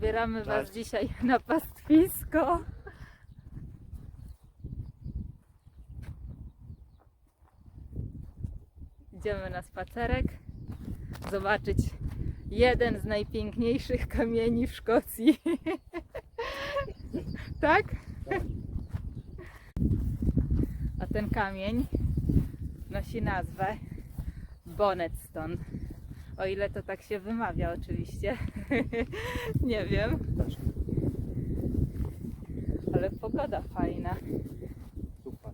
Zabieramy Was Cześć. dzisiaj na pastwisko. Idziemy na spacerek, zobaczyć jeden z najpiękniejszych kamieni w Szkocji. tak? A ten kamień nosi nazwę Bonnetstone. O ile to tak się wymawia oczywiście. Nie wiem. Ale pogoda fajna. Super.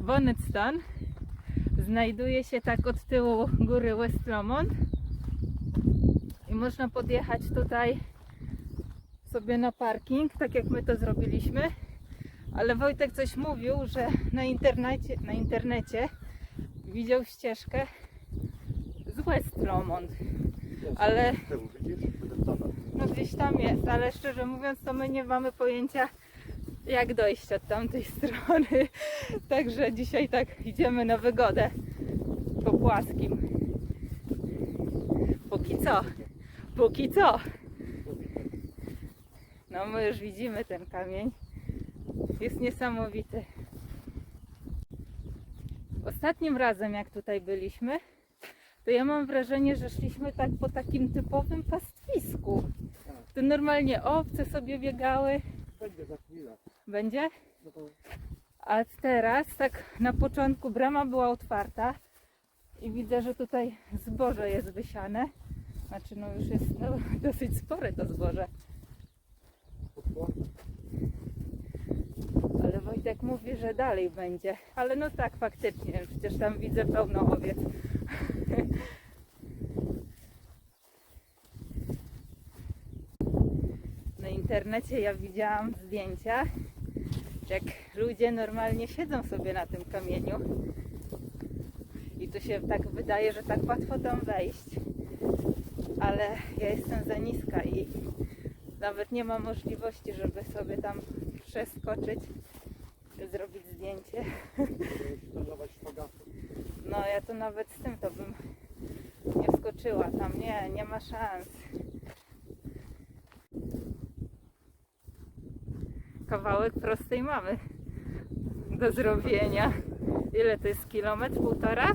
Bonnetstone znajduje się tak od tyłu góry West Lomond i można podjechać tutaj sobie na parking, tak jak my to zrobiliśmy. Ale Wojtek coś mówił, że na internecie, na internecie widział ścieżkę z West Lomond. Ale. No gdzieś tam jest, ale szczerze mówiąc to my nie mamy pojęcia jak dojść od tamtej strony. Także dzisiaj tak idziemy na wygodę po płaskim. Póki co. Póki co. No my już widzimy ten kamień. Jest niesamowity. Ostatnim razem jak tutaj byliśmy, to ja mam wrażenie, że szliśmy tak po takim typowym pastwisku. Tu normalnie owce sobie biegały. Będzie za chwilę. Będzie? No to A teraz, tak na początku brama była otwarta i widzę, że tutaj zboże jest wysiane. Znaczy, no już jest no, dosyć spore to zboże. Wojtek mówi, że dalej będzie. Ale no tak, faktycznie, przecież tam widzę pełno owiec. Na internecie ja widziałam zdjęcia, jak ludzie normalnie siedzą sobie na tym kamieniu. I tu się tak wydaje, że tak łatwo tam wejść. Ale ja jestem za niska i nawet nie ma możliwości, żeby sobie tam przeskoczyć, zrobić zdjęcie. No ja to nawet z tym to bym nie wskoczyła tam. Nie, nie ma szans. Kawałek prostej mamy do zrobienia. Ile to jest kilometr? Półtora?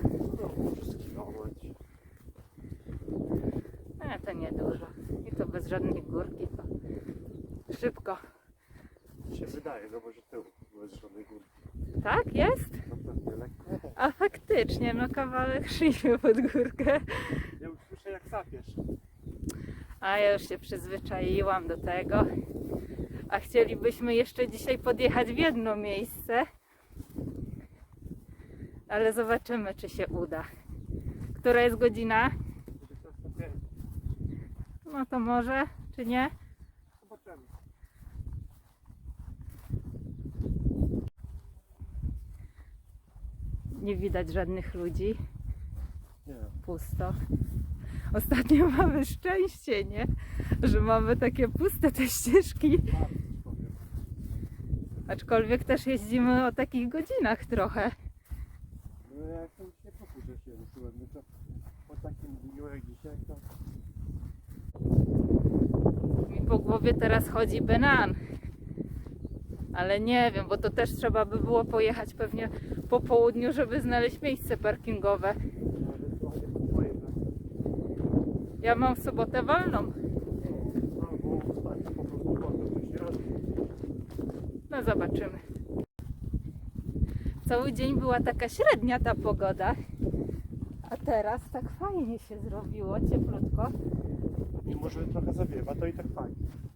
No, to niedużo. I to bez żadnej górki. To szybko. się wydaje, no może tył. Górki. Tak jest? No pewnie lekko. A faktycznie, no kawałek szliśmy pod górkę. Ja już słyszę jak sapiesz. A ja już się przyzwyczaiłam do tego. A chcielibyśmy jeszcze dzisiaj podjechać w jedno miejsce. Ale zobaczymy, czy się uda. Która jest godzina? 25. No to może, czy nie? Zobaczymy. Nie widać żadnych ludzi. Nie. Pusto. Ostatnio mamy szczęście, nie? Że mamy takie puste te ścieżki. Aczkolwiek też jeździmy o takich godzinach trochę. No ja już nie że się ruszyłem. No to po takim dniu jak dzisiaj to... Mi po głowie teraz chodzi Benan. Ale nie wiem, bo to też trzeba by było pojechać pewnie po południu, żeby znaleźć miejsce parkingowe. Ja mam w sobotę wolną. No zobaczymy. Cały dzień była taka średnia ta pogoda. A teraz tak fajnie się zrobiło, cieplutko. Mimo, że trochę zawiewa, to i tak fajnie.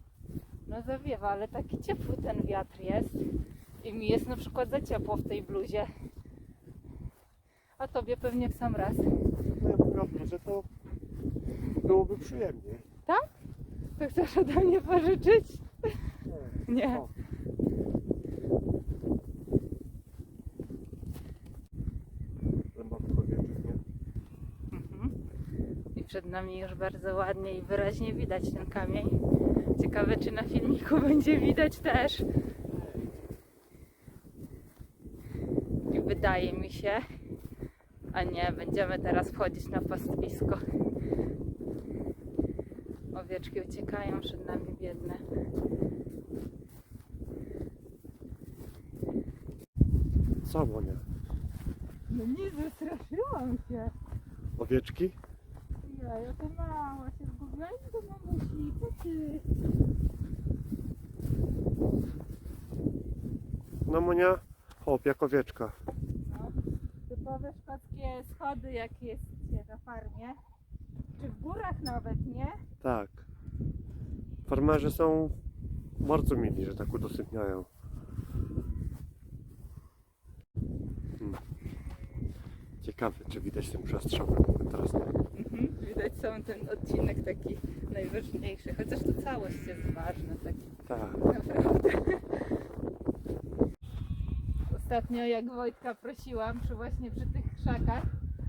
No zawiewa, ale taki ciepły ten wiatr jest. I mi jest na przykład za ciepło w tej bluzie. A tobie pewnie w sam raz. No ja mówię, że to byłoby przyjemniej. To chcesz ode mnie pożyczyć? Nie. O, nie? Mhm. I przed nami już bardzo ładnie i wyraźnie widać ten kamień. Ciekawe, czy na filmiku będzie widać też. I wydaje mi się, A nie, będziemy teraz wchodzić na pastwisko. Owieczki uciekają przed nami biedne. Co, Monia? No nie, zastraszyłam się. Owieczki? Ja, ja to mała się zgubiłam do mamusi. Co ty? No Monia, hop, jak owieczka. No, typowe szkockie schody, jak jest na farmie. Czy w górach nawet, nie? Tak. Farmerzy są bardzo mili, że tak udostępniają. Hmm. Ciekawe, czy widać ten przestrzał. Teraz nie. Mhm. Widać sam ten odcinek taki najważniejszy. Chociaż to całość jest ważna, tak Tak. naprawdę. Ostatnio jak Wojtka prosiłam, przy właśnie przy tych krzakach,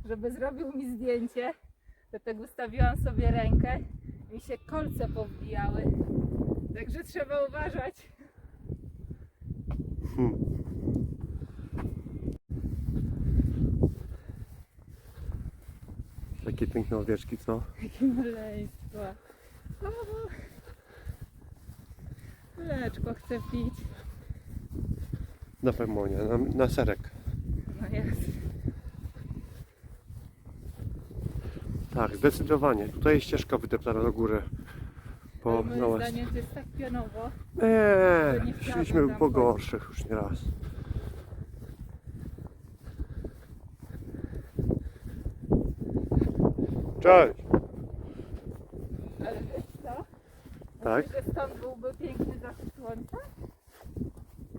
żeby zrobił mi zdjęcie, to tak wystawiłam sobie rękę i mi się kolce powbijały. Także trzeba uważać. Hmm. Takie piękne owieczki, co? Jakie maleństwo. O, Mleczko chcę pić. Na Monia, na, na serek. No jest. Tak, zdecydowanie. Tutaj jest ścieżka wydeptana do góry. Po, Ale na moim west. zdaniem to jest tak pionowo. Eee, nie chciałabym szliśmy tam po chodzić. gorszych już nie raz. Cześć! Ale wiesz co? Tak? Myślisz, że stąd byłby piękny zachód słońca?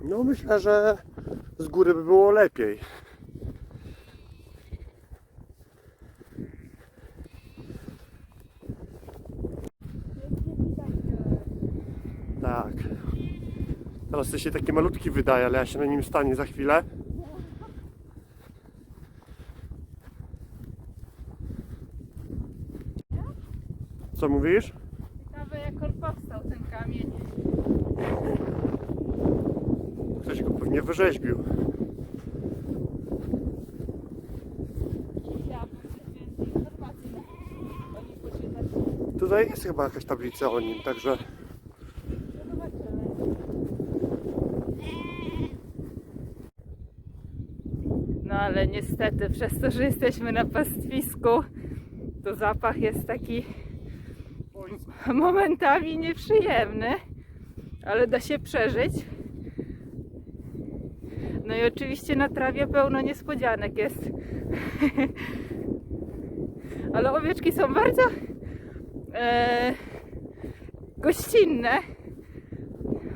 No myślę, że z góry by było lepiej. Tak. Teraz to się taki malutki wydaje, ale ja się na nim stanie za chwilę. Co mówisz? Ciekawe jak on powstał ten kamień. Ktoś go pewnie wyrzeźbił. Tutaj jest chyba jakaś tablica o nim, także. No ale niestety przez to, że jesteśmy na pastwisku, to zapach jest taki momentami nieprzyjemny, ale da się przeżyć. No i oczywiście na trawie pełno niespodzianek jest. ale owieczki są bardzo e, gościnne.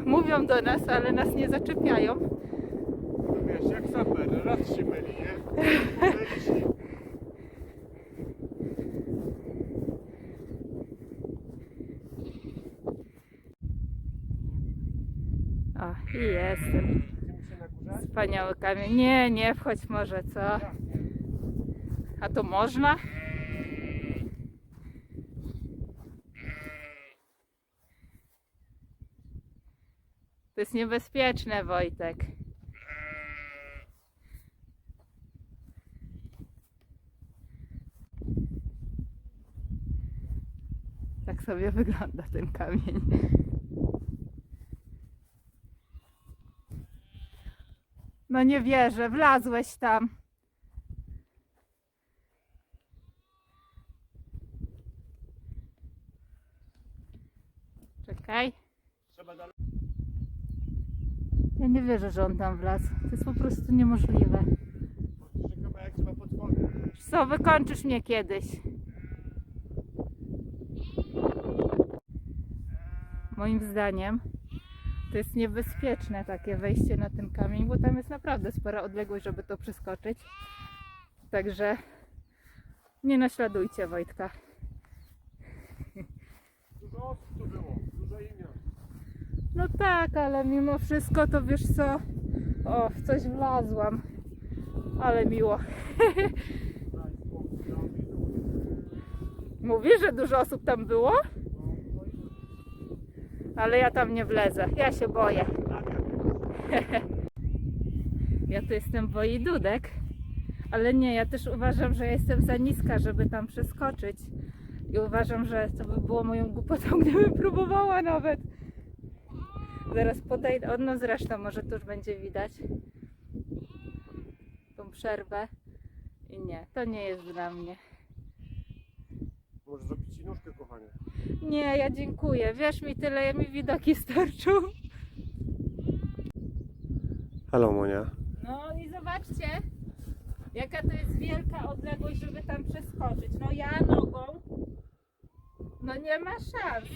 Mówią do nas, ale nas nie zaczepiają. Wiesz, jak saper, raz się myli, nie? O, i jestem. Wspaniały kamień. Nie, nie wchodź może, co? A to można? To jest niebezpieczne, Wojtek. Tak sobie wygląda ten kamień. No nie wierzę, wlazłeś tam. Czekaj. Ja nie wierzę, że on tam wlazł. To jest po prostu niemożliwe. Co, wykończysz mnie kiedyś. Moim zdaniem to jest niebezpieczne takie wejście na ten kamień, bo tam jest naprawdę spora odległość, żeby to przeskoczyć. Także nie naśladujcie Wojtka. Dużo osób tu było, dużo imion. No tak, ale mimo wszystko to wiesz co? O, w coś wlazłam. Ale miło. Mówisz, że dużo osób tam było? Ale ja tam nie wlezę. Ja się boję. Ja tu jestem Woi Dudek, Ale nie, ja też uważam, że jestem za niska, żeby tam przeskoczyć. I uważam, że to by było moją głupotą, gdybym próbowała nawet. Zaraz podejdę, no zresztą może tu już będzie widać tą przerwę. I nie, to nie jest dla mnie. Może ci nóżkę, kochanie. Nie, ja dziękuję. Wiesz mi tyle, mi widoki starczą. Halo Monia. No i zobaczcie, jaka to jest wielka odległość, żeby tam przeskoczyć. No ja nogą, no nie ma szans.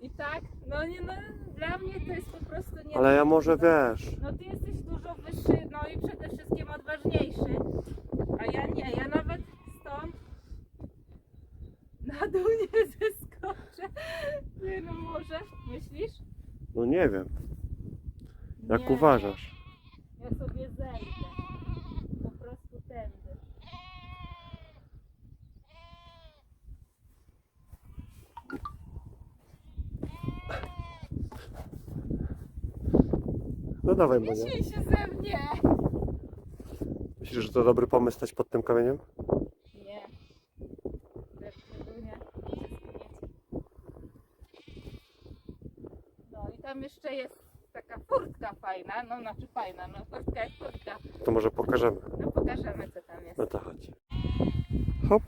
I tak, no nie, no dla mnie to jest po prostu nie. Ale ja może wiesz. No ty jesteś dużo wyższy, no i przede wszystkim odważniejszy. A ja nie, ja nawet na dół nie zeskoczę. Nie no może, myślisz? No nie wiem. Jak Nie. uważasz? Ja sobie zejdę. Po prostu tędy. No dawaj Nie Monia. śmiej się ze mnie! Myślisz, że to dobry pomysł stać pod tym kamieniem? Nie. Zdecydowanie. No i tam jeszcze jest taka furtka fajna, no znaczy fajna, no furtka jak furtka. To może pokażemy. No pokażemy co tam jest. No to chodź. Hop.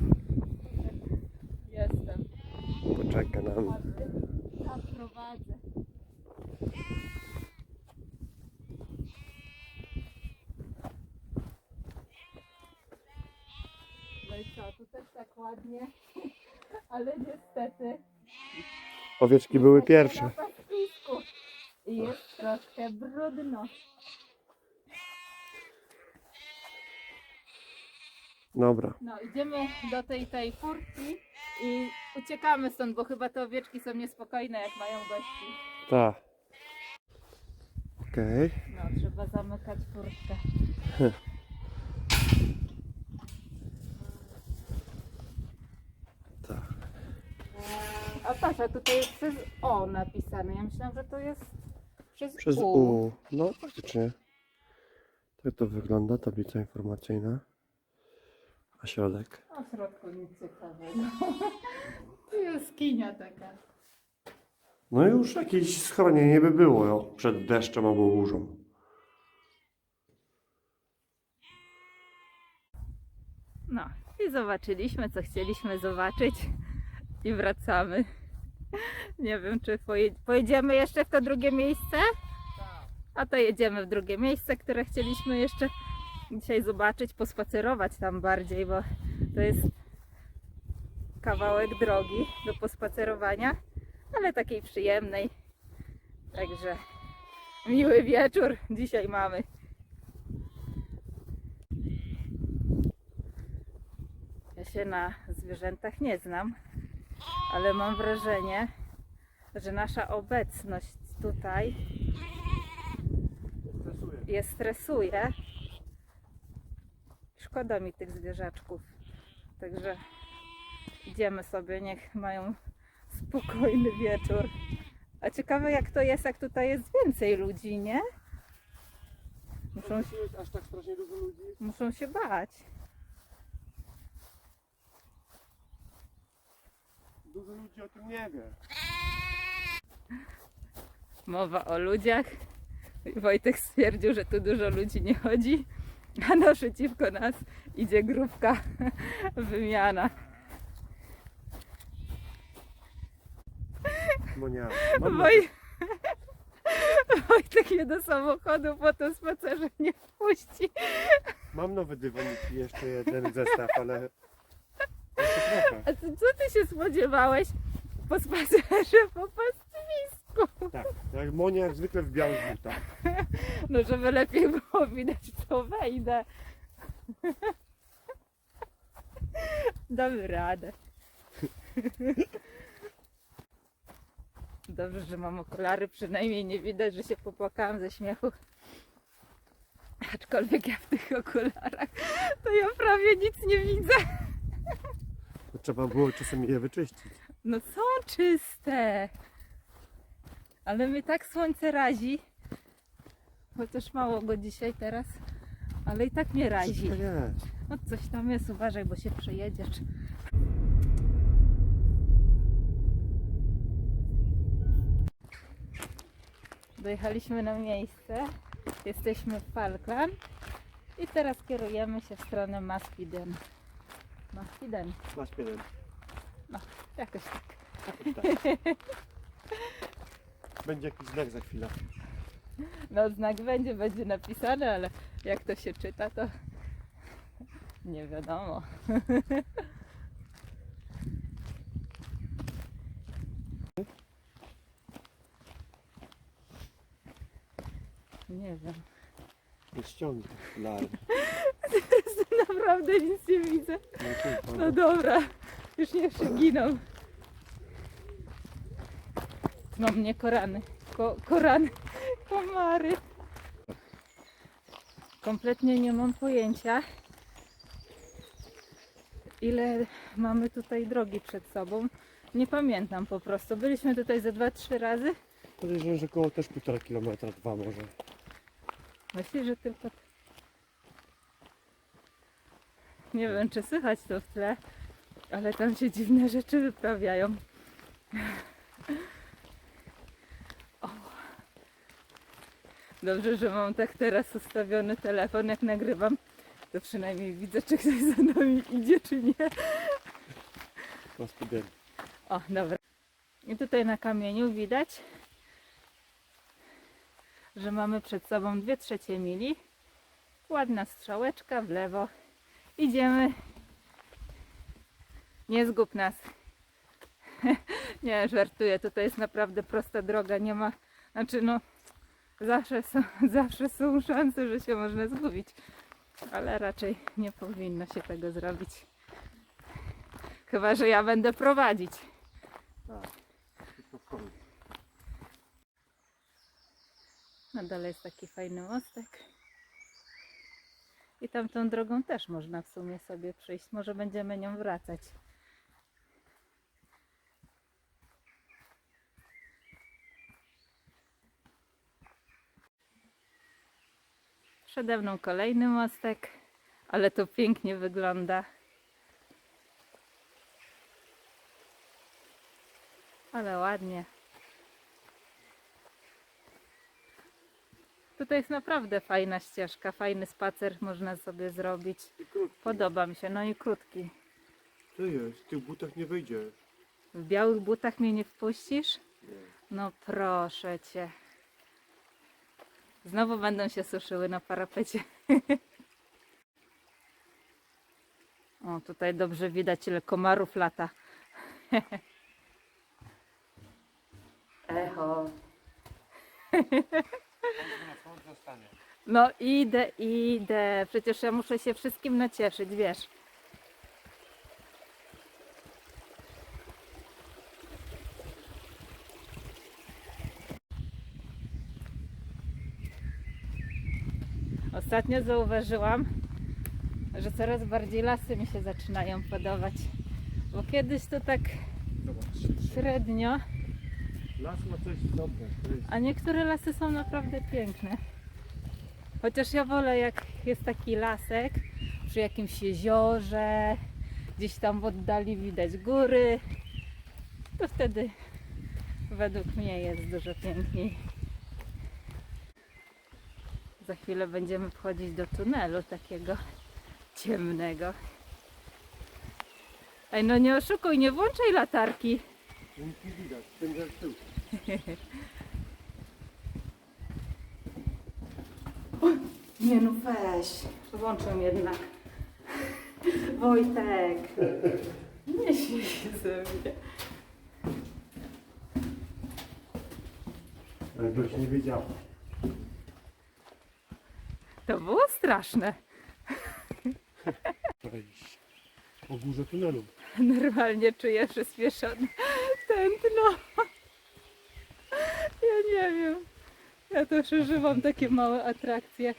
Jestem. Poczeka nam. Zaprowadzę. No i co, tu też tak ładnie, ale niestety Owieczki były pierwsze. na pastwisku jest troszkę brudno. Dobra. No, idziemy do tej, tej furtki i uciekamy stąd, bo chyba te owieczki są niespokojne, jak mają gości. Tak. Okej. No, trzeba zamykać furtkę. Tak. A patrz, a tutaj jest przez O napisane. Ja myślałam, że to jest przez, Przez U. U. No faktycznie. Tak to wygląda, tablica informacyjna. A środek? A w środku nic ciekawego. Tu jest kinia taka. No już jakieś schronienie by było jo, przed deszczem albo burzą. No i zobaczyliśmy, co chcieliśmy zobaczyć i wracamy. Nie wiem, czy poje- pojedziemy jeszcze w to drugie miejsce? A to jedziemy w drugie miejsce, które chcieliśmy jeszcze dzisiaj zobaczyć, pospacerować tam bardziej, bo to jest kawałek drogi do pospacerowania, ale takiej przyjemnej. Także miły wieczór dzisiaj mamy. Ja się na zwierzętach nie znam, ale mam wrażenie, że nasza obecność tutaj je stresuje. Szkoda mi tych zwierzaczków. Także idziemy sobie, niech mają spokojny wieczór. A ciekawe jak to jest, jak tutaj jest więcej ludzi, nie? Muszą, się- Aż tak strasznie dużo ludzi? muszą się bać. Dużo ludzi o tym nie wie. Mowa o ludziach. Wojtek stwierdził, że tu dużo ludzi nie chodzi, a naprzeciwko nas idzie grupka wymiana. Monia, Woj... Wojtek mnie do samochodu po tym spacerze nie wpuści. mam nowy dywanik i jeszcze jeden zestaw, ale... A ty, co ty się spodziewałeś po spacerze po pastwisku? Tak, jak Monia jak zwykle w białych butach. No żeby lepiej było widać, co wejdę. Damy radę. Dobrze, że mam okulary, przynajmniej nie widać, że się popłakałam ze śmiechu. Aczkolwiek ja w tych okularach to ja prawie nic nie widzę. Trzeba było czasem je wyczyścić. No są czyste. Ale mnie tak słońce razi. Chociaż mało go dzisiaj teraz. Ale i tak mnie razi. Wszystko jest. No coś tam jest, uważaj, bo się przejedziesz. Dojechaliśmy na miejsce. Jesteśmy w Falkland i teraz kierujemy się w stronę Maspiden. Maspiden, Masz jeden. jakoś tak. Będzie jakiś znak za chwilę. No znak będzie, będzie napisane, ale jak to się czyta, to nie wiadomo. Nie wiem. Nie ściągnę. Lar. Naprawdę nic nie widzę. No, kurwa. No dobra, już nie przeginam. No mnie korany. Ko korany. Komary. Kompletnie nie mam pojęcia, ile mamy tutaj drogi przed sobą. Nie pamiętam po prostu. Byliśmy tutaj ze dwa, trzy razy. Podejrzewam, że koło też półtora kilometra, dwa może. Myślę, że tylko. Nie wiem, czy słychać to w tle, ale tam się dziwne rzeczy wyprawiają. O. Dobrze, że mam tak teraz ustawiony telefon, jak nagrywam. To przynajmniej widzę, czy ktoś za nami idzie, czy nie. O, dobra. I tutaj na kamieniu widać, że mamy przed sobą dwie trzecie mili. Ładna strzałeczka w lewo. Idziemy. Nie zgub nas. nie, żartuję. Tutaj jest naprawdę prosta droga. Nie ma, znaczy no, zawsze są, zawsze są szanse, że się można zgubić. Ale raczej nie powinno się tego zrobić. Chyba, że ja będę prowadzić. Tak. Tylko w końcu. Na dole jest taki fajny mostek. I tamtą drogą też można w sumie sobie przejść. Może będziemy nią wracać. Przede mną kolejny mostek, ale to pięknie wygląda. Ale ładnie. Tutaj jest naprawdę fajna ścieżka, fajny spacer można sobie zrobić. I krótki. Podoba mi się, no i krótki. Co jest? W tych butach nie wyjdziesz. W białych butach mnie nie wpuścisz? Nie. No proszę cię. Znowu będą się suszyły na parapecie. O, tutaj dobrze widać ile komarów lata. Echo. No idę, idę. Przecież ja muszę się wszystkim nacieszyć, wiesz. Ostatnio zauważyłam, że coraz bardziej lasy mi się zaczynają podobać. Bo kiedyś to tak średnio, Las ma coś a niektóre lasy są naprawdę piękne. Chociaż ja wolę jak jest taki lasek przy jakimś jeziorze, gdzieś tam w oddali widać góry, to wtedy według mnie jest dużo piękniej. Za chwilę będziemy wchodzić do tunelu takiego ciemnego. Ej, no nie oszukuj, nie włączaj latarki. Nic nie widać. Ten jak tył. Nie no weź, włączę jednak. Wojtek, nie śmiej się ze mnie. Jakbyś nie wiedział. To było straszne. Po górze tunelu. Normalnie czuję przyspieszone tętno. Ja nie wiem. Ja też używam takie małe atrakcje.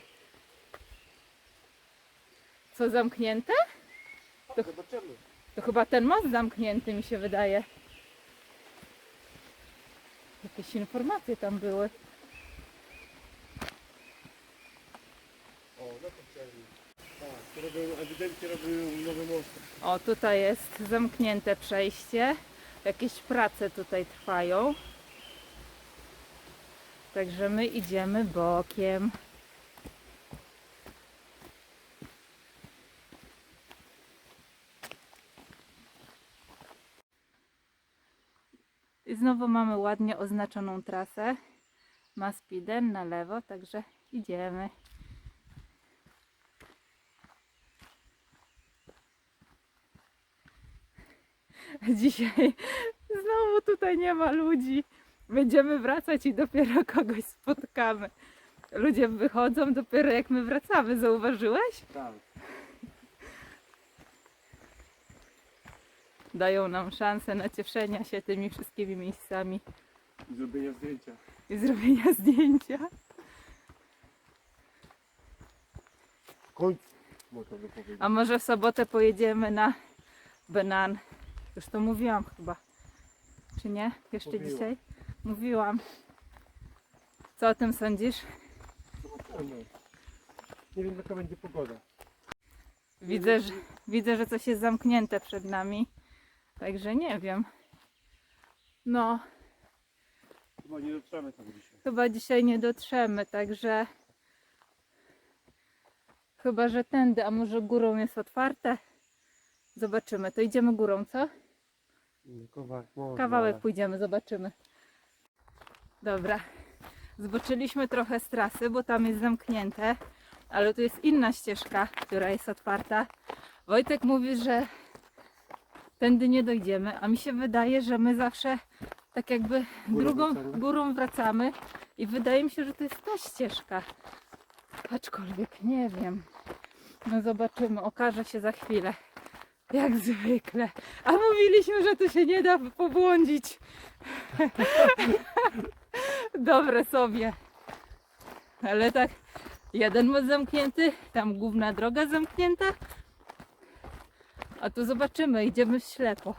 Co zamknięte? To-. To chyba ten most zamknięty mi się wydaje. Jakieś informacje tam były. O, no to chciałem. Robią, ewidentnie robią nowy most. O, tutaj jest zamknięte przejście. Jakieś prace tutaj trwają. Także my idziemy bokiem. Znowu mamy ładnie oznaczoną trasę. Maspiden na lewo, także idziemy. Dzisiaj znowu tutaj nie ma ludzi. Będziemy wracać i dopiero kogoś spotkamy. Ludzie wychodzą dopiero jak my wracamy, zauważyłeś? Tak. Dają nam szansę na cieszenia się tymi wszystkimi miejscami I zrobienia zdjęcia. i zrobienia zdjęcia. Można by powiedzieć. A może w sobotę pojedziemy na Benan? Już to mówiłam chyba. Czy nie? Jeszcze Mówiła. dzisiaj? Mówiłam. Co o tym sądzisz? Zobaczymy. Nie wiem jaka będzie pogoda. Widzę, że, widzę, że coś jest zamknięte przed nami. Także nie wiem. No, Chyba nie dotrzemy tam dzisiaj. chyba dzisiaj nie dotrzemy, także chyba, że tędy, a może górą jest otwarte. Zobaczymy. To idziemy górą, co? Kawałek można. Kawałek ale- pójdziemy, zobaczymy. Dobra. Zboczyliśmy trochę z trasy, bo tam jest zamknięte, ale tu jest inna ścieżka, która jest otwarta. Wojtek mówi, że tędy nie dojdziemy, a mi się wydaje, że my zawsze tak jakby drugą wracamy? górą wracamy i wydaje mi się, że to jest ta ścieżka. Aczkolwiek nie wiem. No zobaczymy, okaże się za chwilę. Jak zwykle. A mówiliśmy, że tu się nie da pobłądzić. Dobre sobie. Ale tak, jeden most zamknięty, tam główna droga zamknięta. A tu zobaczymy, idziemy w ślepo.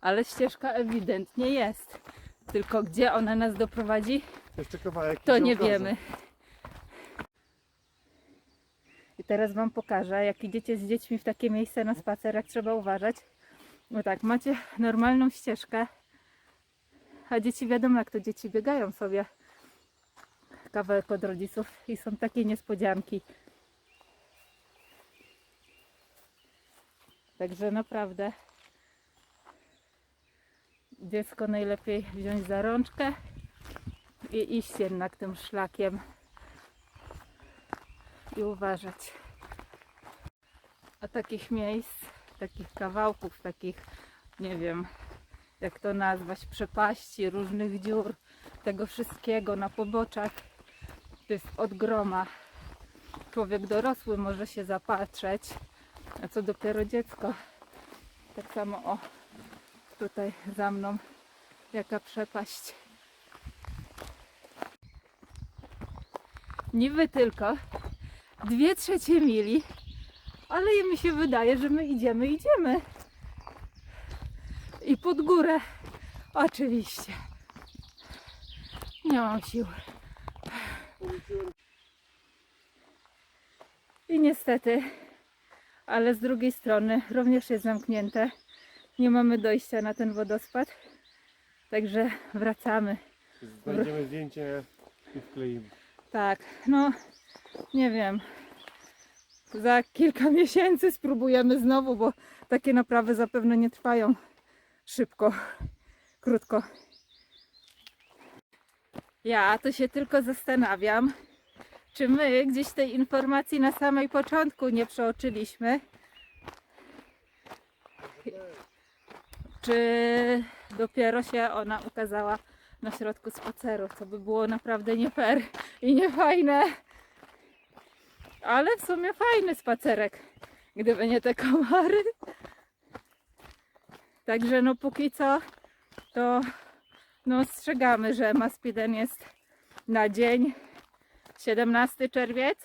Ale ścieżka ewidentnie jest. Tylko gdzie ona nas doprowadzi, Jeszcze kawałek. to nie wiemy. I teraz Wam pokażę, jak idziecie z dziećmi w takie miejsce na spacer, jak trzeba uważać. No tak, macie normalną ścieżkę, a dzieci wiadomo, jak to dzieci biegają sobie kawałek od rodziców i są takie niespodzianki. Także naprawdę dziecko najlepiej wziąć za rączkę i iść jednak tym szlakiem i uważać. A takich miejsc, takich kawałków, takich, nie wiem, jak to nazwać, przepaści, różnych dziur, tego wszystkiego na poboczach, to jest od groma. Człowiek dorosły może się zapatrzeć, a co dopiero dziecko. Tak samo o, tutaj za mną, jaka przepaść. niby tylko dwie trzecie mili, ale mi się wydaje, że my idziemy, idziemy. I pod górę, oczywiście. Nie mam sił. I niestety, ale z drugiej strony również jest zamknięte. Nie mamy dojścia na ten wodospad. Także wracamy. Znajdziemy zdjęcie i wkleimy. Tak, no nie wiem. Za kilka miesięcy spróbujemy znowu, bo takie naprawy zapewne nie trwają szybko, krótko. Ja to się tylko zastanawiam, czy my gdzieś tej informacji na samej początku nie przeoczyliśmy. Czy dopiero się ona ukazała na środku spaceru, co by było naprawdę nie fair i nie fajne. Ale w sumie fajny spacerek, gdyby nie te komary. Także no póki co to no ostrzegamy, że Maspiden jest na dzień 17 czerwiec.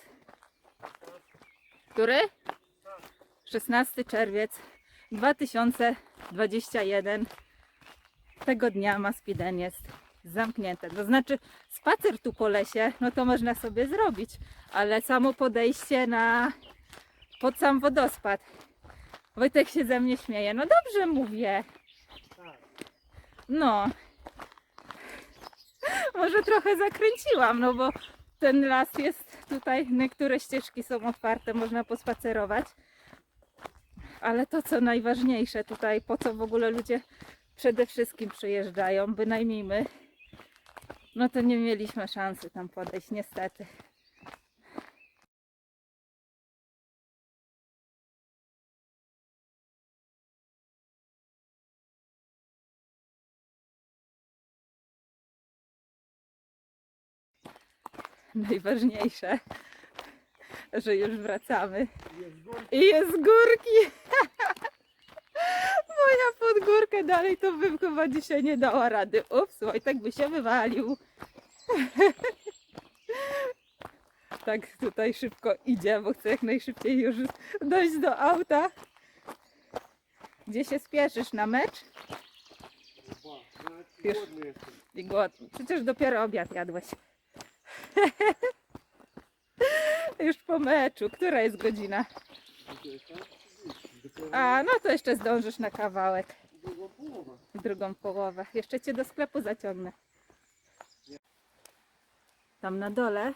Który? 16 czerwiec 2021. Tego dnia Maspiden jest zamknięte. To znaczy spacer tu po lesie, no to można sobie zrobić, ale samo podejście na pod sam wodospad. Wojtek się ze mnie śmieje. No dobrze mówię. No. Może trochę zakręciłam, no bo ten las jest tutaj, niektóre ścieżki są otwarte, można pospacerować. Ale to co najważniejsze tutaj, po co w ogóle ludzie przede wszystkim przyjeżdżają, bynajmniej my, no to nie mieliśmy szansy tam podejść, niestety. Najważniejsze, że już wracamy. I jest górki. Bo ja pod górkę dalej to bym chyba dzisiaj nie dała rady. Ups, Wojtek by się wywalił. Tak tutaj szybko idzie, bo chcę jak najszybciej już dojść do auta. Gdzie się spieszysz? Na mecz? Już. I głodny. Przecież dopiero obiad jadłeś. Już po meczu. Która jest godzina? A, no to jeszcze zdążysz na kawałek. drugą połowę. drugą połowę. Jeszcze cię do sklepu zaciągnę. Tam na dole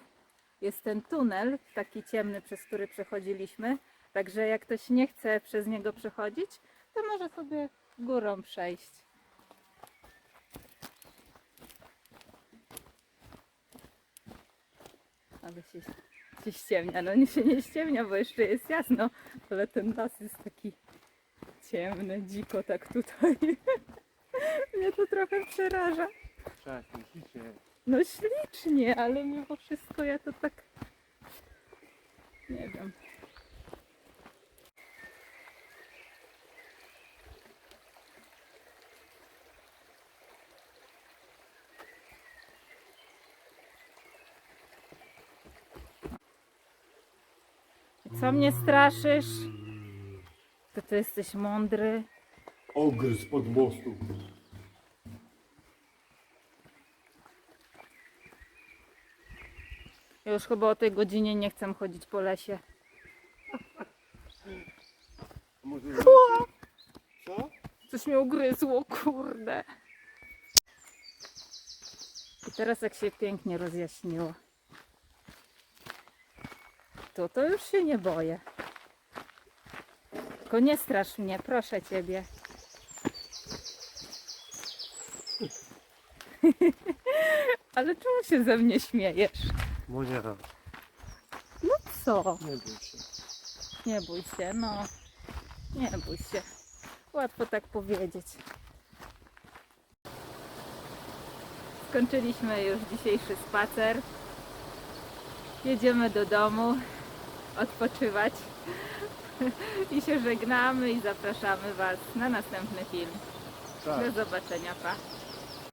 jest ten tunel, taki ciemny, przez który przechodziliśmy. Także jak ktoś nie chce przez niego przechodzić, to może sobie górą przejść. Ale się, się ściemnia. No nie się nie ściemnia, bo jeszcze jest jasno, ale ten las jest taki ciemny, dziko tak tutaj. Mnie to trochę przeraża. Cześć. No ślicznie, ale mimo wszystko ja to tak nie wiem. I Co mnie straszysz? To ty jesteś mądry. Ogr spod mostu. Ja już chyba o tej godzinie nie chcę chodzić po lesie. Może... Co? Coś mnie ugryzło, kurde. I teraz jak się pięknie rozjaśniło. To to już się nie boję. Tylko nie strasz mnie, proszę ciebie. Ale czemu się ze mnie śmiejesz? Monia, No co? nie bój się. Nie bój się, no. Nie bój się. Łatwo tak powiedzieć. Skończyliśmy już dzisiejszy spacer. Jedziemy do domu odpoczywać. I się żegnamy i zapraszamy Was na następny film. Tak. Do zobaczenia, pa.